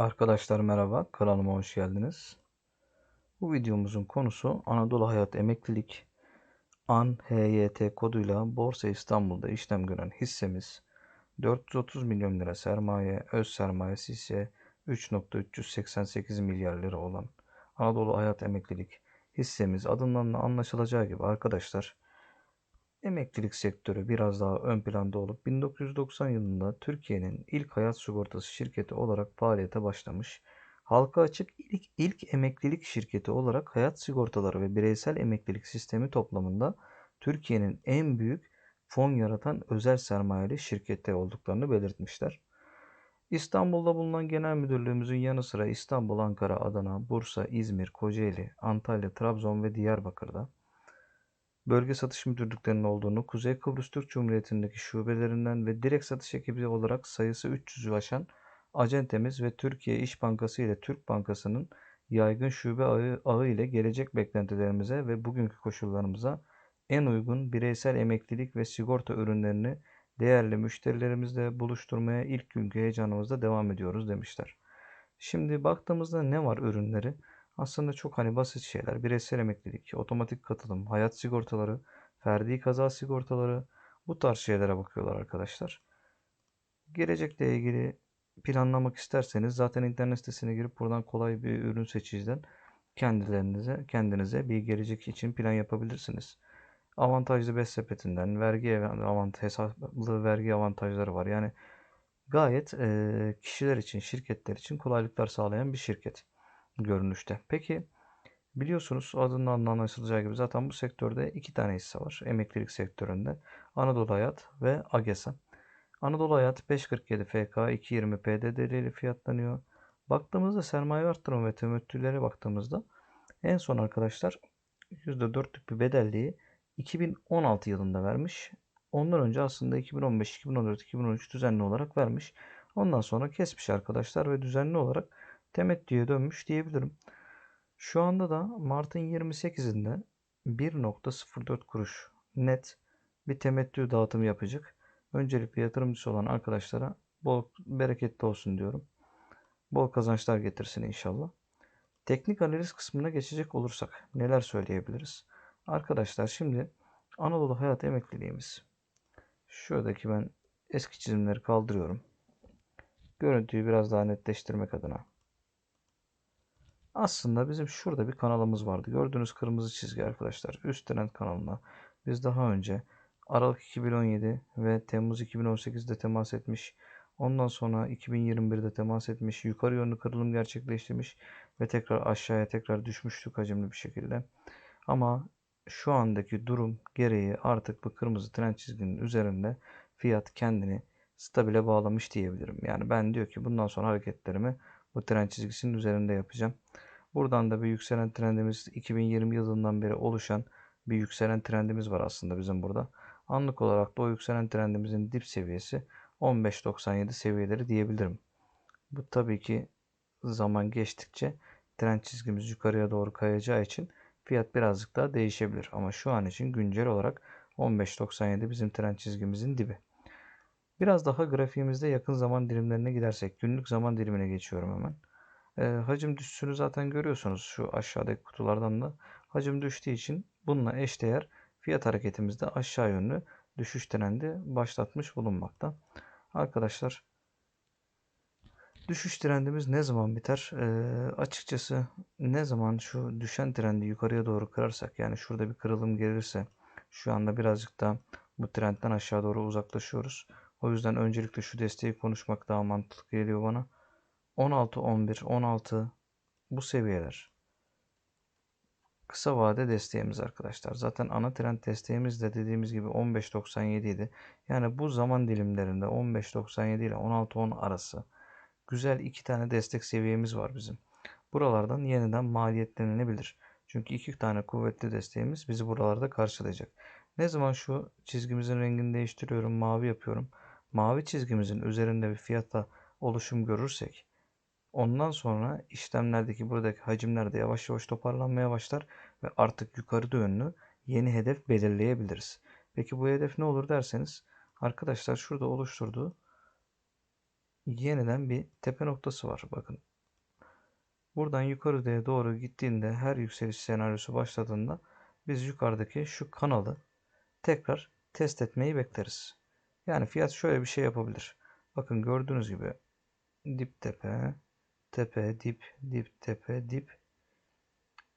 Arkadaşlar merhaba, kanalıma hoş geldiniz. Bu videomuzun konusu Anadolu Hayat Emeklilik AN HYT koduyla Borsa İstanbul'da işlem gören hissemiz 430 milyon lira sermaye, öz sermayesi ise 3.388 milyar lira olan Anadolu Hayat Emeklilik hissemiz adından da anlaşılacağı gibi arkadaşlar emeklilik sektörü biraz daha ön planda olup 1990 yılında Türkiye'nin ilk hayat sigortası şirketi olarak faaliyete başlamış. Halka açık ilk, ilk emeklilik şirketi olarak hayat sigortaları ve bireysel emeklilik sistemi toplamında Türkiye'nin en büyük fon yaratan özel sermayeli şirketi olduklarını belirtmişler. İstanbul'da bulunan genel müdürlüğümüzün yanı sıra İstanbul, Ankara, Adana, Bursa, İzmir, Kocaeli, Antalya, Trabzon ve Diyarbakır'da bölge satış müdürlüklerinin olduğunu, Kuzey Kıbrıs Türk Cumhuriyeti'ndeki şubelerinden ve direkt satış ekibi olarak sayısı 300'ü aşan acentemiz ve Türkiye İş Bankası ile Türk Bankası'nın yaygın şube ağı, ağı ile gelecek beklentilerimize ve bugünkü koşullarımıza en uygun bireysel emeklilik ve sigorta ürünlerini değerli müşterilerimizle buluşturmaya ilk günkü heyecanımızda devam ediyoruz demişler. Şimdi baktığımızda ne var ürünleri? Aslında çok hani basit şeyler. Bireysel emeklilik, otomatik katılım, hayat sigortaları, ferdi kaza sigortaları bu tarz şeylere bakıyorlar arkadaşlar. Gelecekle ilgili planlamak isterseniz zaten internet sitesine girip buradan kolay bir ürün seçiciden kendilerinize kendinize bir gelecek için plan yapabilirsiniz. Avantajlı BES sepetinden vergi avantaj, hesaplı vergi avantajları var. Yani gayet kişiler için, şirketler için kolaylıklar sağlayan bir şirket görünüşte. Peki biliyorsunuz adından anlaşılacağı gibi zaten bu sektörde iki tane hisse var. Emeklilik sektöründe Anadolu Hayat ve AGESA. Anadolu Hayat 5.47 FK 2.20 PDD ile fiyatlanıyor. Baktığımızda sermaye arttırma ve temettülere baktığımızda en son arkadaşlar %4'lük bir bedelliği 2016 yılında vermiş. Ondan önce aslında 2015, 2014, 2013 düzenli olarak vermiş. Ondan sonra kesmiş arkadaşlar ve düzenli olarak temettüye dönmüş diyebilirim. Şu anda da Mart'ın 28'inde 1.04 kuruş net bir temettü dağıtımı yapacak. Öncelikle yatırımcısı olan arkadaşlara bol bereketli olsun diyorum. Bol kazançlar getirsin inşallah. Teknik analiz kısmına geçecek olursak neler söyleyebiliriz? Arkadaşlar şimdi Anadolu Hayat Emekliliğimiz. Şuradaki ben eski çizimleri kaldırıyorum. Görüntüyü biraz daha netleştirmek adına. Aslında bizim şurada bir kanalımız vardı. Gördüğünüz kırmızı çizgi arkadaşlar. Üst trend kanalına biz daha önce Aralık 2017 ve Temmuz 2018'de temas etmiş. Ondan sonra 2021'de temas etmiş. Yukarı yönlü kırılım gerçekleştirmiş ve tekrar aşağıya tekrar düşmüştük hacimli bir şekilde. Ama şu andaki durum gereği artık bu kırmızı trend çizginin üzerinde fiyat kendini stabile bağlamış diyebilirim. Yani ben diyor ki bundan sonra hareketlerimi bu trend çizgisinin üzerinde yapacağım. Buradan da bir yükselen trendimiz 2020 yılından beri oluşan bir yükselen trendimiz var aslında bizim burada. Anlık olarak da o yükselen trendimizin dip seviyesi 15.97 seviyeleri diyebilirim. Bu tabii ki zaman geçtikçe trend çizgimiz yukarıya doğru kayacağı için fiyat birazcık daha değişebilir. Ama şu an için güncel olarak 15.97 bizim trend çizgimizin dibi. Biraz daha grafiğimizde yakın zaman dilimlerine gidersek günlük zaman dilimine geçiyorum hemen. E, hacim düşüşünü zaten görüyorsunuz şu aşağıdaki kutulardan da. Hacim düştüğü için bununla eşdeğer fiyat hareketimizde aşağı yönlü düşüş trendi başlatmış bulunmakta. Arkadaşlar düşüş trendimiz ne zaman biter? E, açıkçası ne zaman şu düşen trendi yukarıya doğru kırarsak yani şurada bir kırılım gelirse şu anda birazcık da bu trendten aşağı doğru uzaklaşıyoruz. O yüzden öncelikle şu desteği konuşmak daha mantıklı geliyor bana. 16, 11, 16 bu seviyeler. Kısa vade desteğimiz arkadaşlar. Zaten ana trend desteğimiz de dediğimiz gibi 15.97 idi. Yani bu zaman dilimlerinde 15.97 ile 16.10 arası güzel iki tane destek seviyemiz var bizim. Buralardan yeniden maliyetlenilebilir. Çünkü iki tane kuvvetli desteğimiz bizi buralarda karşılayacak. Ne zaman şu çizgimizin rengini değiştiriyorum, mavi yapıyorum. Mavi çizgimizin üzerinde bir fiyatta oluşum görürsek Ondan sonra işlemlerdeki buradaki hacimler de yavaş yavaş toparlanmaya başlar ve artık yukarı yönlü yeni hedef belirleyebiliriz. Peki bu hedef ne olur derseniz arkadaşlar şurada oluşturduğu yeniden bir tepe noktası var. Bakın. Buradan yukarıya doğru gittiğinde her yükseliş senaryosu başladığında biz yukarıdaki şu kanalı tekrar test etmeyi bekleriz. Yani fiyat şöyle bir şey yapabilir. Bakın gördüğünüz gibi dip tepe, tepe, dip, dip, tepe, dip,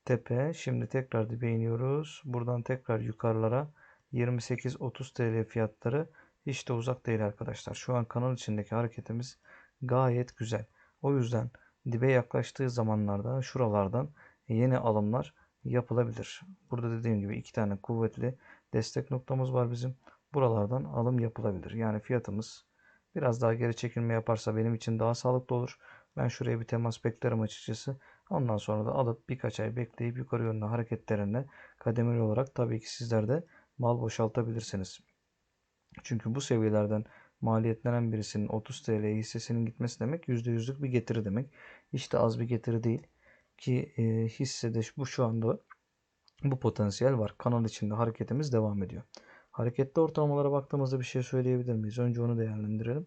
tepe. Şimdi tekrar dibe iniyoruz. Buradan tekrar yukarılara 28-30 TL fiyatları hiç de uzak değil arkadaşlar. Şu an kanal içindeki hareketimiz gayet güzel. O yüzden dibe yaklaştığı zamanlarda şuralardan yeni alımlar yapılabilir. Burada dediğim gibi iki tane kuvvetli destek noktamız var bizim. Buralardan alım yapılabilir. Yani fiyatımız biraz daha geri çekilme yaparsa benim için daha sağlıklı olur. Ben şuraya bir temas beklerim açıkçası. Ondan sonra da alıp birkaç ay bekleyip yukarı yönlü hareketlerinde kademeli olarak tabii ki sizler de mal boşaltabilirsiniz. Çünkü bu seviyelerden maliyetlenen birisinin 30 TL hissesinin gitmesi demek %100'lük bir getiri demek. Hiç de az bir getiri değil. Ki e, hissede bu şu anda bu potansiyel var. Kanal içinde hareketimiz devam ediyor. Hareketli ortalamalara baktığımızda bir şey söyleyebilir miyiz? Önce onu değerlendirelim.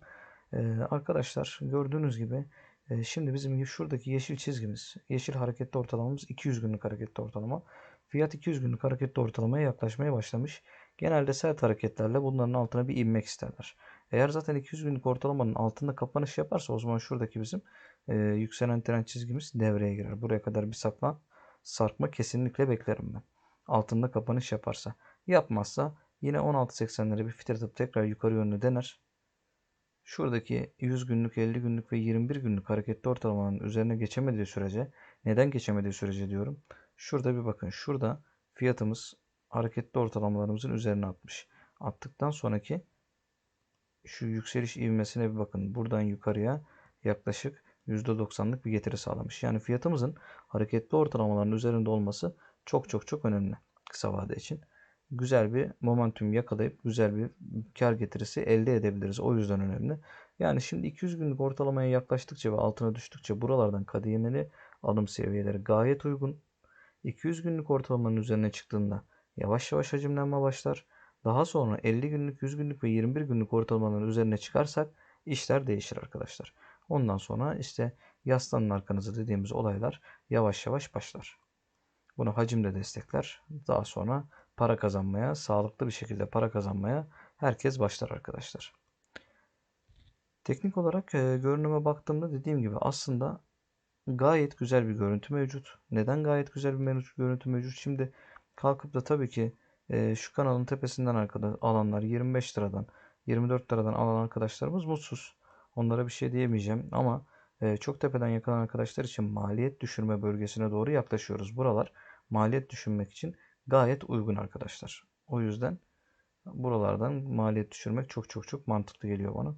Ee, arkadaşlar gördüğünüz gibi e, şimdi bizim şuradaki yeşil çizgimiz, yeşil hareketli ortalamamız 200 günlük hareketli ortalama. Fiyat 200 günlük hareketli ortalamaya yaklaşmaya başlamış. Genelde sert hareketlerle bunların altına bir inmek isterler. Eğer zaten 200 günlük ortalamanın altında kapanış yaparsa o zaman şuradaki bizim e, yükselen trend çizgimiz devreye girer. Buraya kadar bir saklan sarkma kesinlikle beklerim ben. Altında kapanış yaparsa. Yapmazsa yine 16.80'lere bir fitratıp tekrar yukarı yönlü dener. Şuradaki 100 günlük, 50 günlük ve 21 günlük hareketli ortalamanın üzerine geçemediği sürece neden geçemediği sürece diyorum. Şurada bir bakın. Şurada fiyatımız hareketli ortalamalarımızın üzerine atmış. Attıktan sonraki şu yükseliş ivmesine bir bakın. Buradan yukarıya yaklaşık %90'lık bir getiri sağlamış. Yani fiyatımızın hareketli ortalamaların üzerinde olması çok çok çok önemli kısa vade için. Güzel bir momentum yakalayıp güzel bir kar getirisi elde edebiliriz. O yüzden önemli. Yani şimdi 200 günlük ortalamaya yaklaştıkça ve altına düştükçe buralardan kademeli alım seviyeleri gayet uygun. 200 günlük ortalamanın üzerine çıktığında yavaş yavaş hacimlenme başlar. Daha sonra 50 günlük, 100 günlük ve 21 günlük ortalamaların üzerine çıkarsak işler değişir arkadaşlar. Ondan sonra işte yaslanın arkanızı dediğimiz olaylar yavaş yavaş başlar. Bunu hacimle destekler. Daha sonra para kazanmaya, sağlıklı bir şekilde para kazanmaya herkes başlar arkadaşlar. Teknik olarak e, görünüme baktığımda dediğim gibi aslında gayet güzel bir görüntü mevcut. Neden gayet güzel bir görüntü mevcut? Şimdi kalkıp da tabii ki e, şu kanalın tepesinden arkada alanlar 25 liradan 24 liradan alan arkadaşlarımız mutsuz. Onlara bir şey diyemeyeceğim ama e, çok tepeden yakalan arkadaşlar için maliyet düşürme bölgesine doğru yaklaşıyoruz. Buralar maliyet düşünmek için gayet uygun arkadaşlar. O yüzden buralardan maliyet düşürmek çok çok çok mantıklı geliyor bana.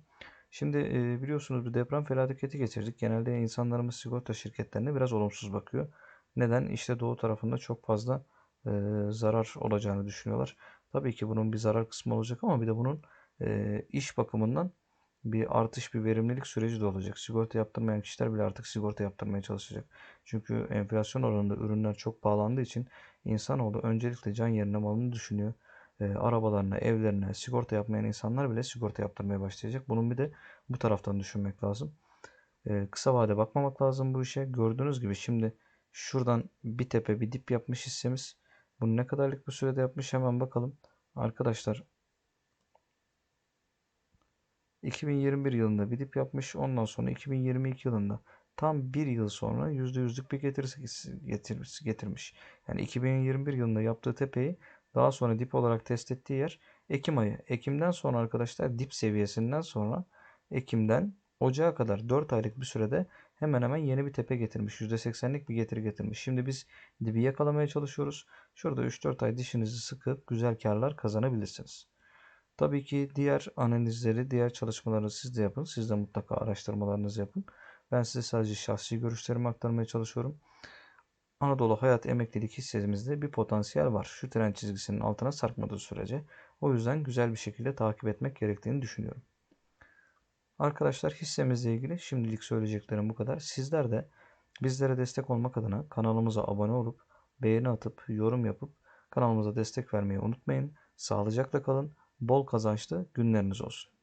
Şimdi e, biliyorsunuz bir deprem felaketi geçirdik. Genelde insanlarımız sigorta şirketlerine biraz olumsuz bakıyor. Neden? İşte doğu tarafında çok fazla e, zarar olacağını düşünüyorlar. Tabii ki bunun bir zarar kısmı olacak ama bir de bunun e, iş bakımından bir artış, bir verimlilik süreci de olacak. Sigorta yaptırmayan kişiler bile artık sigorta yaptırmaya çalışacak. Çünkü enflasyon oranında ürünler çok pahalandığı için insanoğlu öncelikle can yerine malını düşünüyor. E, arabalarına, evlerine sigorta yapmayan insanlar bile sigorta yaptırmaya başlayacak. Bunun bir de bu taraftan düşünmek lazım. E, kısa vade bakmamak lazım bu işe. Gördüğünüz gibi şimdi şuradan bir tepe bir dip yapmış hissemiz. Bunu ne kadarlık bir sürede yapmış hemen bakalım. Arkadaşlar 2021 yılında bir dip yapmış. Ondan sonra 2022 yılında tam bir yıl sonra %100'lük bir getirisi getirmiş, getirmiş. Yani 2021 yılında yaptığı tepeyi daha sonra dip olarak test ettiği yer Ekim ayı. Ekim'den sonra arkadaşlar dip seviyesinden sonra Ekim'den Ocağa kadar 4 aylık bir sürede hemen hemen yeni bir tepe getirmiş. %80'lik bir getiri getirmiş. Şimdi biz dibi yakalamaya çalışıyoruz. Şurada 3-4 ay dişinizi sıkıp güzel karlar kazanabilirsiniz. Tabii ki diğer analizleri, diğer çalışmaları siz de yapın. Siz de mutlaka araştırmalarınızı yapın. Ben size sadece şahsi görüşlerimi aktarmaya çalışıyorum. Anadolu Hayat Emeklilik hissemizde bir potansiyel var. Şu trend çizgisinin altına sarkmadığı sürece. O yüzden güzel bir şekilde takip etmek gerektiğini düşünüyorum. Arkadaşlar hissemizle ilgili şimdilik söyleyeceklerim bu kadar. Sizler de bizlere destek olmak adına kanalımıza abone olup beğeni atıp yorum yapıp kanalımıza destek vermeyi unutmayın. Sağlıcakla kalın. Bol kazançlı günleriniz olsun.